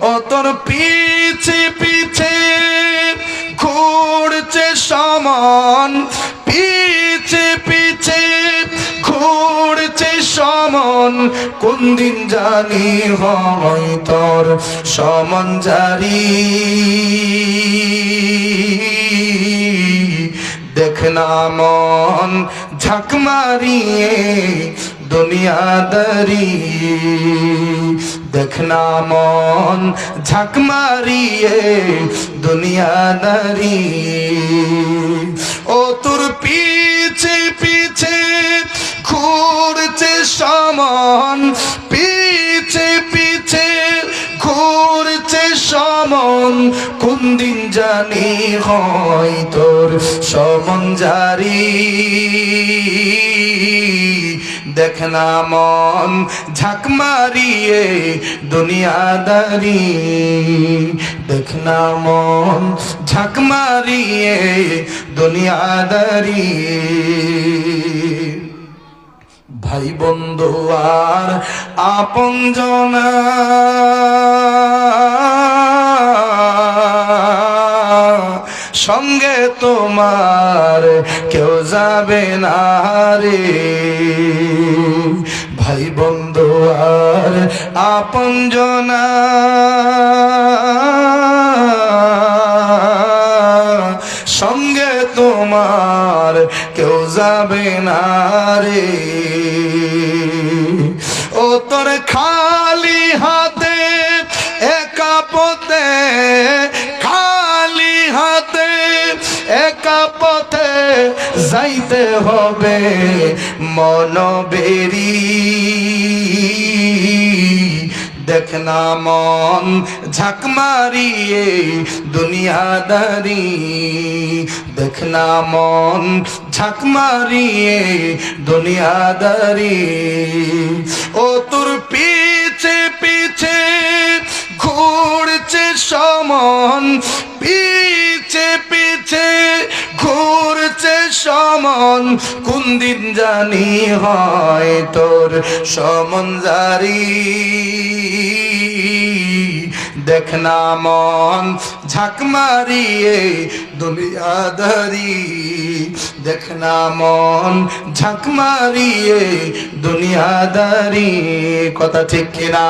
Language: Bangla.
ও তোর পিছে পিছে ঘুরছে সমান, পিছে পিছে ঘুরছে সমান। কোন দিন জানি হয় তোর সমান জারি। দেখ না মন ঝাঁক মারিয়ে দুনিয়াদারি দেখনা মন ঝাঁক মারিয়ে দুনিয়াদারি ও সমন কোন দিন জানি হয় তোর সমন জারি। দেখ না মন ঝাঁক মারিয়ে দুনিয়াদারি। দেখ না মন ঝাঁক মারিয়ে দুনিয়াদারি। ভাই বন্ধু আর আপন জনা। সঙ্গে তোমার কেউ যাবে না রে। ভাই বন্ধু আর আপন জনা। সঙ্গে তোমার কেউ যাবে না রে। ও তোর খালি একা পথে যাইতে হবে, মনবেরি। দেখ না মন ঝাঁক মারিয়ে দুনিয়াদারি। দেখ না মন ঝাঁক মারিয়ে দুনিয়াদারি। ও তোর পিছে পিছে ঘুরছে সমন পিছে সমন, কোন দিন জানি হয় তোর সমন জারি। দেখ না মন ঝাঁক মারিয়ে দুনিয়াদারি দেখ না মন ঝাঁক মারিয়ে দুনিয়াদারি কথা ঠিক কিনা?